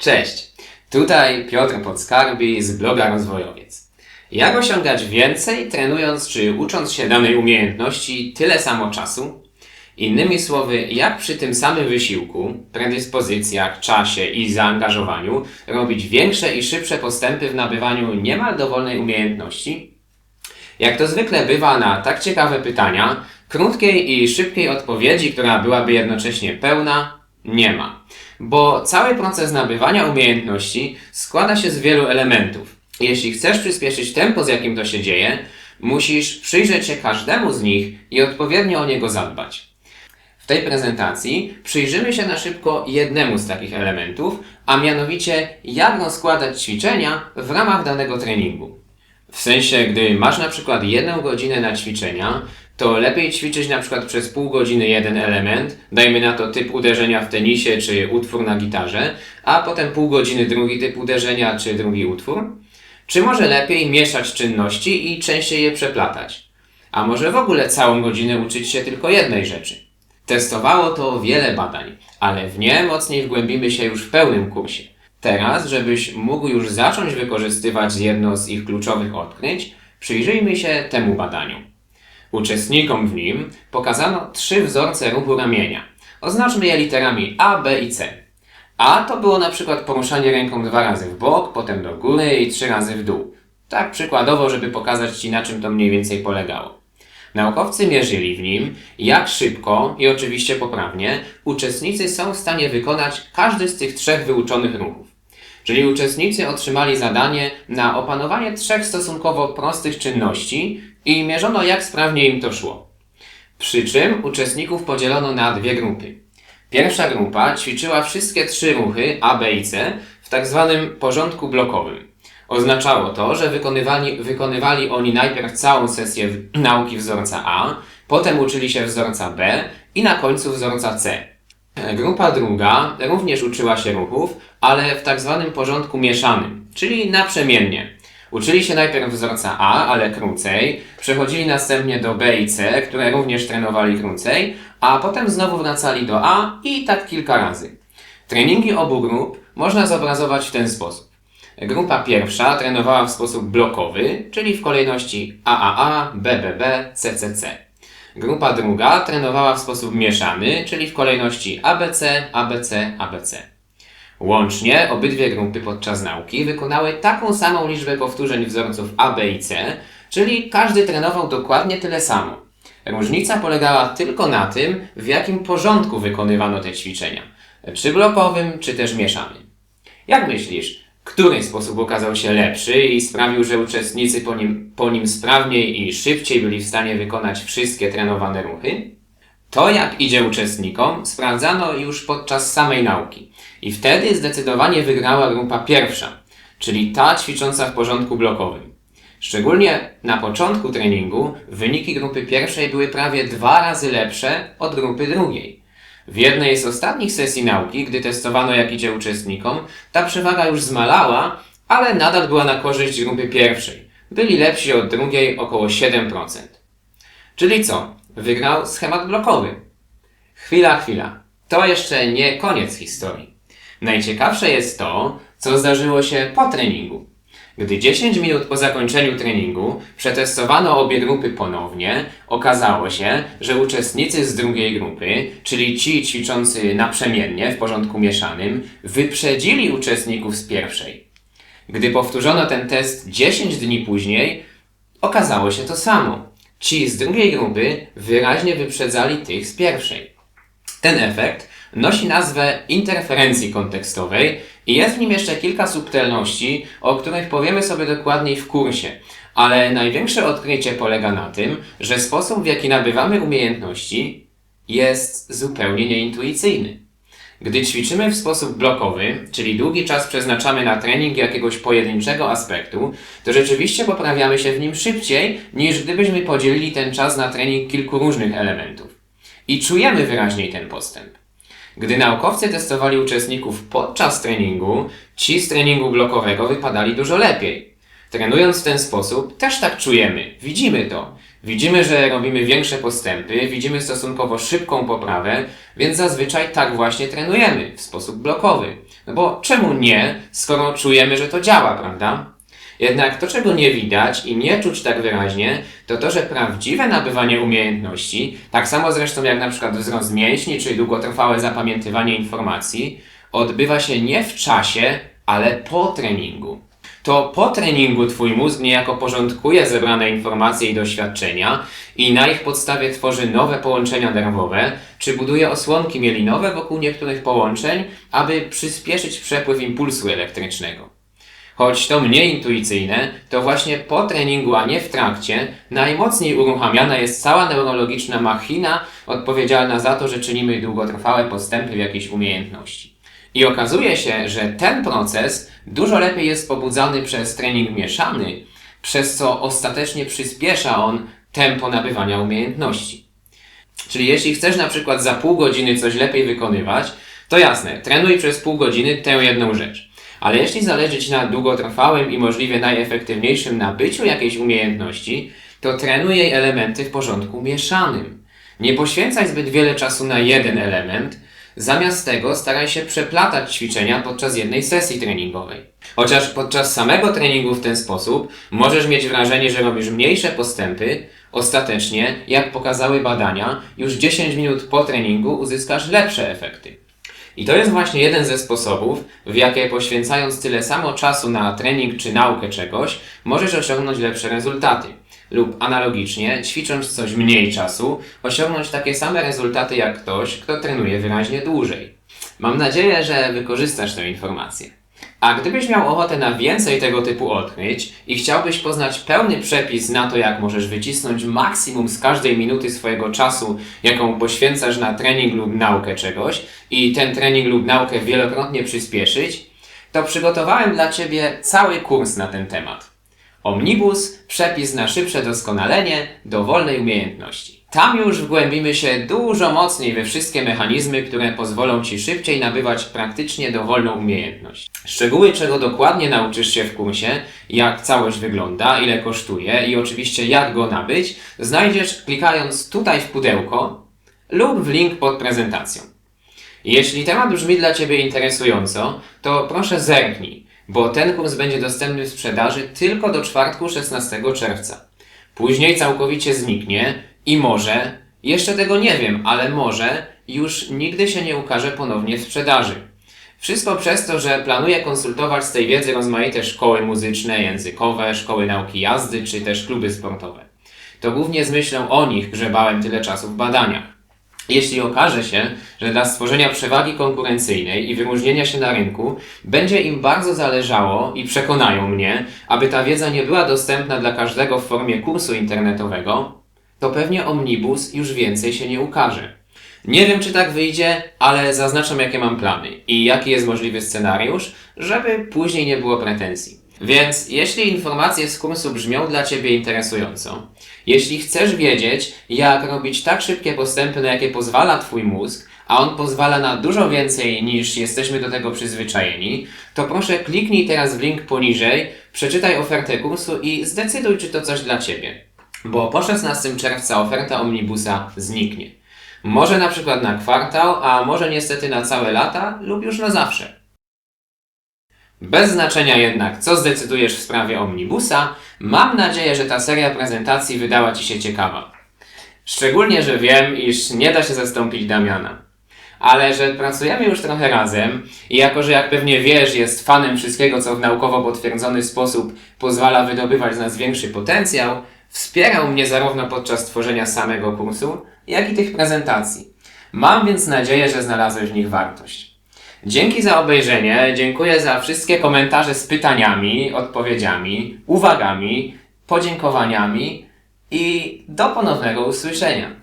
Cześć, tutaj Piotr Podskarbi z bloga Rozwojowiec. Jak osiągać więcej trenując czy ucząc się danej umiejętności tyle samo czasu? Innymi słowy, jak przy tym samym wysiłku, predyspozycjach, czasie i zaangażowaniu robić większe i szybsze postępy w nabywaniu niemal dowolnej umiejętności? Jak to zwykle bywa na tak ciekawe pytania, krótkiej i szybkiej odpowiedzi, która byłaby jednocześnie pełna, nie ma. Bo cały proces nabywania umiejętności składa się z wielu elementów. Jeśli chcesz przyspieszyć tempo, z jakim to się dzieje, musisz przyjrzeć się każdemu z nich i odpowiednio o niego zadbać. W tej prezentacji przyjrzymy się na szybko jednemu z takich elementów, a mianowicie jak rozkładać ćwiczenia w ramach danego treningu. W sensie, gdy masz na przykład jedną godzinę na ćwiczenia, to lepiej ćwiczyć na przykład przez pół godziny jeden element, dajmy na to typ uderzenia w tenisie czy utwór na gitarze, a potem pół godziny drugi typ uderzenia czy drugi utwór? Czy może lepiej mieszać czynności i częściej je przeplatać? A może w ogóle całą godzinę uczyć się tylko jednej rzeczy? Testowało to wiele badań, ale w nie mocniej wgłębimy się już w pełnym kursie. Teraz, żebyś mógł już zacząć wykorzystywać jedno z ich kluczowych odkryć, przyjrzyjmy się temu badaniu. Uczestnikom w nim pokazano trzy wzorce ruchu ramienia. Oznaczmy je literami A, B i C. A to było na przykład poruszanie ręką dwa razy w bok, potem do góry i trzy razy w dół. Tak przykładowo, żeby pokazać Ci na czym to mniej więcej polegało. Naukowcy mierzyli w nim, jak szybko i oczywiście poprawnie uczestnicy są w stanie wykonać każdy z tych trzech wyuczonych ruchów. Czyli uczestnicy otrzymali zadanie na opanowanie trzech stosunkowo prostych czynności i mierzono jak sprawnie im to szło. Przy czym uczestników podzielono na dwie grupy. Pierwsza grupa ćwiczyła wszystkie trzy ruchy A, B i C w tak zwanym porządku blokowym. Oznaczało to, że wykonywali, wykonywali oni najpierw całą sesję nauki wzorca A, potem uczyli się wzorca B i na końcu wzorca C. E, Grupa druga również uczyła się ruchów, ale w tak zwanym porządku mieszanym, czyli naprzemiennie. Uczyli się najpierw wzorca A, ale krócej, przechodzili następnie do B i C, które również trenowali krócej, a potem znowu wracali do A i tak kilka razy. Treningi obu grup można zobrazować w ten sposób. Grupa pierwsza trenowała w sposób blokowy, czyli w kolejności AAA, BBB, CCC. Grupa druga trenowała w sposób mieszany, czyli w kolejności ABC, ABC, ABC. Łącznie obydwie grupy podczas nauki wykonały taką samą liczbę powtórzeń wzorców A, B i C, czyli każdy trenował dokładnie tyle samo. Różnica polegała tylko na tym, w jakim porządku wykonywano te ćwiczenia. Czy blokowym, czy też mieszanym. Jak myślisz, który sposób okazał się lepszy i sprawił, że uczestnicy po nim, po nim sprawniej i szybciej byli w stanie wykonać wszystkie trenowane ruchy? To, jak idzie uczestnikom, sprawdzano już podczas samej nauki. I wtedy zdecydowanie wygrała grupa pierwsza, czyli ta ćwicząca w porządku blokowym. Szczególnie na początku treningu wyniki grupy pierwszej były prawie dwa razy lepsze od grupy drugiej. W jednej z ostatnich sesji nauki, gdy testowano jak idzie uczestnikom, ta przewaga już zmalała, ale nadal była na korzyść grupy pierwszej. Byli lepsi od drugiej około 7%. Czyli co? Wygrał schemat blokowy. Chwila, chwila. To jeszcze nie koniec historii. Najciekawsze jest to, co zdarzyło się po treningu. Gdy 10 minut po zakończeniu treningu przetestowano obie grupy ponownie, okazało się, że uczestnicy z drugiej grupy, czyli ci ćwiczący naprzemiennie w porządku mieszanym, wyprzedzili uczestników z pierwszej. Gdy powtórzono ten test 10 dni później, okazało się to samo. Ci z drugiej grupy wyraźnie wyprzedzali tych z pierwszej. Ten efekt nosi nazwę interferencji kontekstowej i jest w nim jeszcze kilka subtelności, o których powiemy sobie dokładniej w kursie. Ale największe odkrycie polega na tym, że sposób w jaki nabywamy umiejętności jest zupełnie nieintuicyjny. Gdy ćwiczymy w sposób blokowy, czyli długi czas przeznaczamy na trening jakiegoś pojedynczego aspektu, to rzeczywiście poprawiamy się w nim szybciej, niż gdybyśmy podzielili ten czas na trening kilku różnych elementów. I czujemy wyraźniej ten postęp. Gdy naukowcy testowali uczestników podczas treningu, ci z treningu blokowego wypadali dużo lepiej. Trenując w ten sposób, też tak czujemy, widzimy to. Widzimy, że robimy większe postępy, widzimy stosunkowo szybką poprawę, więc zazwyczaj tak właśnie trenujemy, w sposób blokowy. No bo czemu nie, skoro czujemy, że to działa, prawda? Jednak to, czego nie widać i nie czuć tak wyraźnie, to to, że prawdziwe nabywanie umiejętności, tak samo zresztą jak na przykład wzrost mięśni czy długotrwałe zapamiętywanie informacji, odbywa się nie w czasie, ale po treningu. To po treningu Twój mózg niejako porządkuje zebrane informacje i doświadczenia i na ich podstawie tworzy nowe połączenia nerwowe, czy buduje osłonki mielinowe wokół niektórych połączeń, aby przyspieszyć przepływ impulsu elektrycznego. Choć to mniej intuicyjne, to właśnie po treningu, a nie w trakcie, najmocniej uruchamiana jest cała neurologiczna machina odpowiedzialna za to, że czynimy długotrwałe postępy w jakiejś umiejętności. I okazuje się, że ten proces dużo lepiej jest pobudzany przez trening mieszany, przez co ostatecznie przyspiesza on tempo nabywania umiejętności. Czyli jeśli chcesz na przykład za pół godziny coś lepiej wykonywać, to jasne, trenuj przez pół godziny tę jedną rzecz. Ale jeśli zależy Ci na długotrwałym i możliwie najefektywniejszym nabyciu jakiejś umiejętności, to trenuj jej elementy w porządku mieszanym. Nie poświęcaj zbyt wiele czasu na jeden element, zamiast tego staraj się przeplatać ćwiczenia podczas jednej sesji treningowej. Chociaż podczas samego treningu w ten sposób możesz mieć wrażenie, że robisz mniejsze postępy, ostatecznie, jak pokazały badania, już 10 minut po treningu uzyskasz lepsze efekty. I to jest właśnie jeden ze sposobów, w jakie poświęcając tyle samo czasu na trening czy naukę czegoś, możesz osiągnąć lepsze rezultaty. Lub analogicznie, ćwicząc coś mniej czasu, osiągnąć takie same rezultaty jak ktoś, kto trenuje wyraźnie dłużej. Mam nadzieję, że wykorzystasz tę informację. A gdybyś miał ochotę na więcej tego typu odkryć i chciałbyś poznać pełny przepis na to, jak możesz wycisnąć maksimum z każdej minuty swojego czasu, jaką poświęcasz na trening lub naukę czegoś i ten trening lub naukę wielokrotnie przyspieszyć, to przygotowałem dla Ciebie cały kurs na ten temat. Omnibus, przepis na szybsze doskonalenie dowolnej umiejętności. Tam już wgłębimy się dużo mocniej we wszystkie mechanizmy, które pozwolą Ci szybciej nabywać praktycznie dowolną umiejętność. Szczegóły, czego dokładnie nauczysz się w kursie, jak całość wygląda, ile kosztuje i oczywiście jak go nabyć, znajdziesz klikając tutaj w pudełko lub w link pod prezentacją. Jeśli temat brzmi dla Ciebie interesująco, to proszę zerknij, bo ten kurs będzie dostępny w sprzedaży tylko do czwartku 16 czerwca. Później całkowicie zniknie i może, jeszcze tego nie wiem, ale może już nigdy się nie ukaże ponownie w sprzedaży. Wszystko przez to, że planuję konsultować z tej wiedzy rozmaite szkoły muzyczne, językowe, szkoły nauki jazdy czy też kluby sportowe. To głównie z myślą o nich grzebałem tyle czasu w badaniach. Jeśli okaże się, że dla stworzenia przewagi konkurencyjnej i wyróżnienia się na rynku będzie im bardzo zależało i przekonają mnie, aby ta wiedza nie była dostępna dla każdego w formie kursu internetowego, to pewnie Omnibus już więcej się nie ukaże. Nie wiem, czy tak wyjdzie, ale zaznaczam, jakie mam plany i jaki jest możliwy scenariusz, żeby później nie było pretensji. Więc jeśli informacje z kursu brzmią dla Ciebie interesująco, jeśli chcesz wiedzieć, jak robić tak szybkie postępy, na jakie pozwala Twój mózg, a on pozwala na dużo więcej niż jesteśmy do tego przyzwyczajeni, to proszę kliknij teraz w link poniżej, przeczytaj ofertę kursu i zdecyduj, czy to coś dla Ciebie. Bo po 16 czerwca oferta Omnibusa zniknie. Może na przykład na kwartał, a może niestety na całe lata lub już na zawsze. Bez znaczenia jednak, co zdecydujesz w sprawie Omnibusa, mam nadzieję, że ta seria prezentacji wydała Ci się ciekawa. Szczególnie, że wiem, iż nie da się zastąpić Damiana. Ale że pracujemy już trochę razem i jako, że jak pewnie wiesz, jest fanem wszystkiego, co w naukowo potwierdzony sposób pozwala wydobywać z nas większy potencjał, wspierał mnie zarówno podczas tworzenia samego kursu, jak i tych prezentacji. Mam więc nadzieję, że znalazłeś w nich wartość. Dzięki za obejrzenie, dziękuję za wszystkie komentarze z pytaniami, odpowiedziami, uwagami, podziękowaniami i do ponownego usłyszenia.